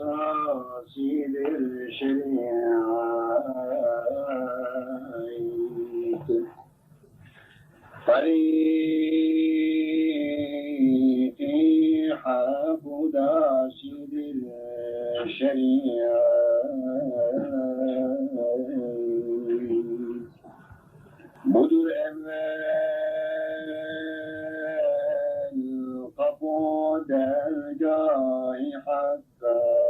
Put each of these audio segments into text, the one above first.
مقاصد الشريعة. طريقي حاب داسد الشريعة. بدر أمان قبود الجاه حتى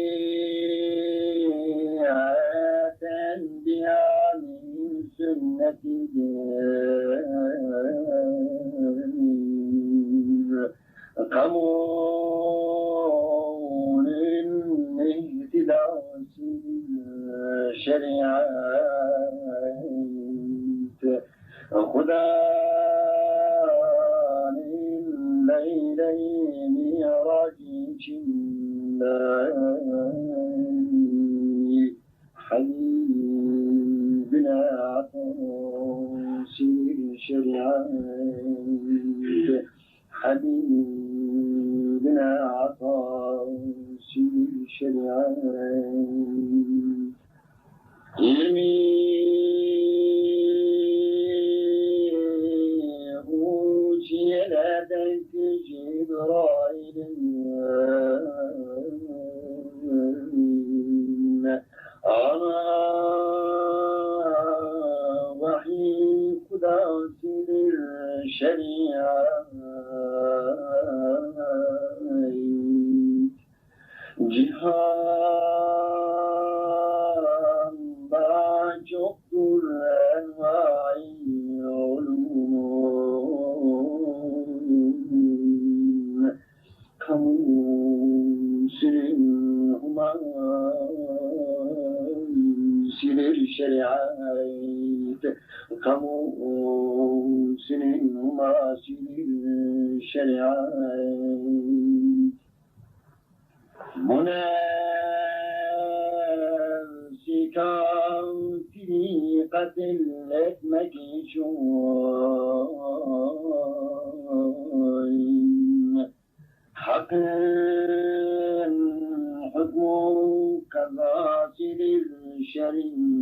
شرعت. خذان إلا إليه راجعنا حبيبنا تنسي شرعت. حبيبنا şerîk Cihanda çoktur envai ulûn Kamusirin humansilir şeriat. Kamusirin Kamusin humansidir şeriat مناسكا طريقة الأكمة شوين حقا حكم كغاسل الشريعة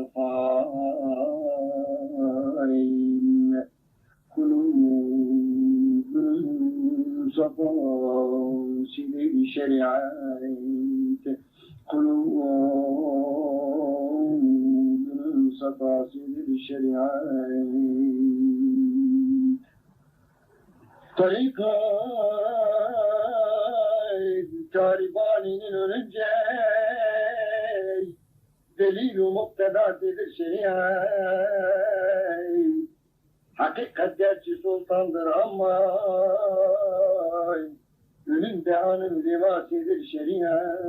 دليل عرفان قلوب صفاصل الشريعات قلوب صفاصل الشريعات طريقة Taliban'ın önce delil muktedasıdır şeriat. Hakikat gerçi sultandır ama önünde anın libasıdır şeriat.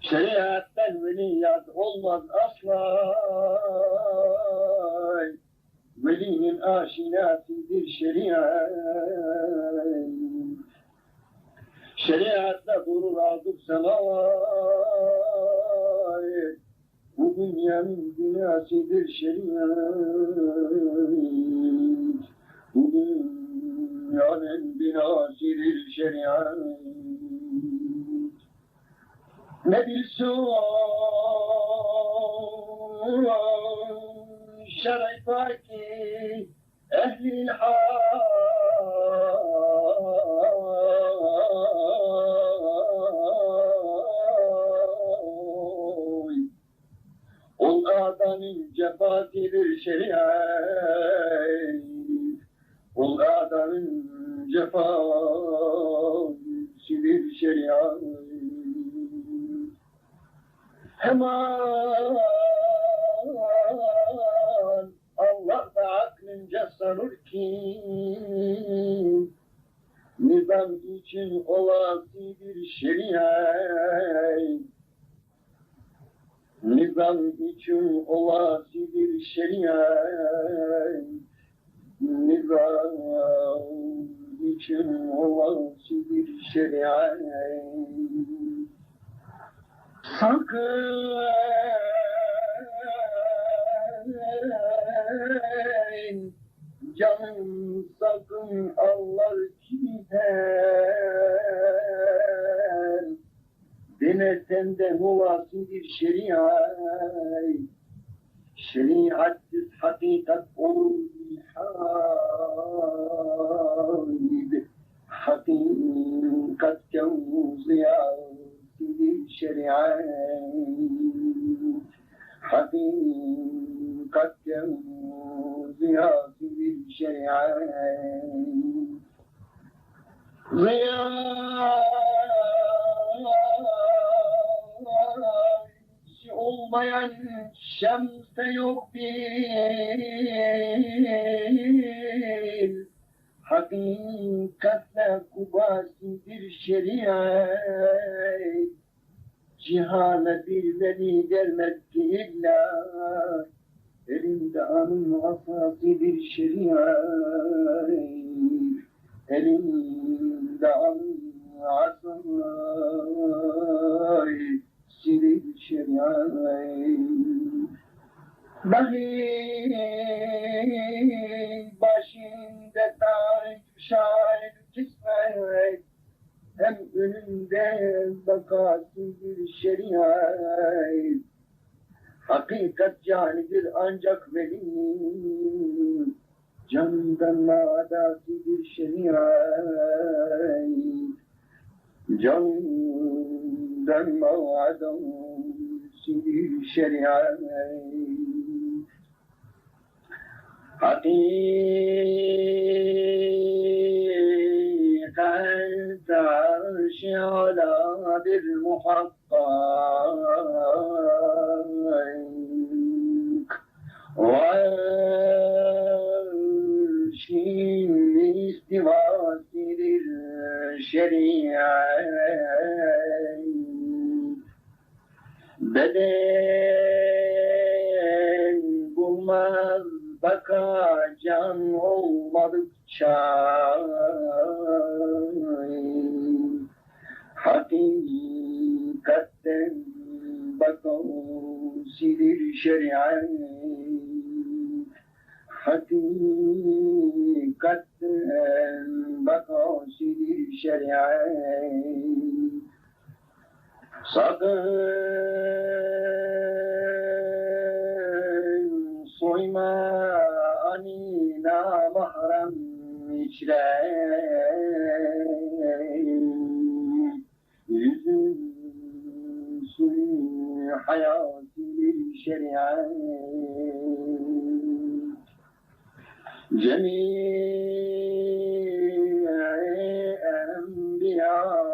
Şeriatten veliyat olmaz asla. velinin aşinasıdır şeriat. Şeriatla durur aldık semayet. Dünyanın dünyasıdır şeriat. Bu dünyanın binasıdır şeriat. Ne bilsin şerefaki ehlil hal cefasidir şeriat Ol adamın cefasidir şeriat. Hemen Nizam için olası bir şeriat. Nizam için olası bir şeriat. Sakın canım sakın Allah kimden? Denesen de olası bir şeriat Şeriatsiz hakikat olur bir hal Hakikat kevziyatı şeriat Hakikat kevziyatı olmayan şemse yok bir Hakikatle kubasidir şeriat. Cihana bir veli gelmez ki illa. Elinde anın asasidir şeriat. Elinde anın asasidir şeriat Dahi başında tarih şair kismet hem önünde bakası bir şeriat. Hakikat canidir ancak velinin Candan madası bir şeriat ردا موعدا في شريعتين حقيقة تعرشي على بالمحقق وانشي باستواصل الشريعة. Beden bulmaz baka can olmadıkça. Hakikatten baka silir şeriat. Hakikatten baka silir şeriat Sakın soyma anina içre Yüzün suyu hayatı bir şeriat. Cemii enbiya'u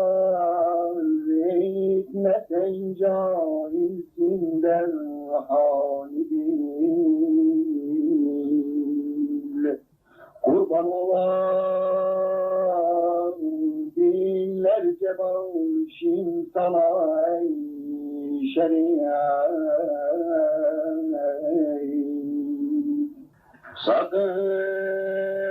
etmesen cahilsinden hali bil. Kurban olan binlerce bağışım sana ey. Sakın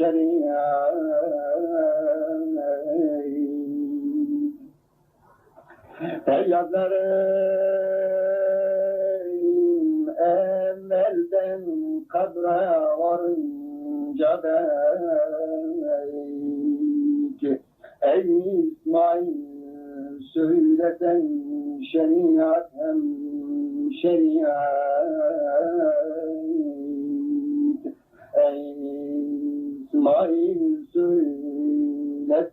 şeriat. Feryatlarım evvelden kadra varınca belki Ey İsmail söylesen şeriat hem şeriat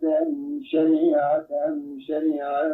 söylesen şeriat hem şeriat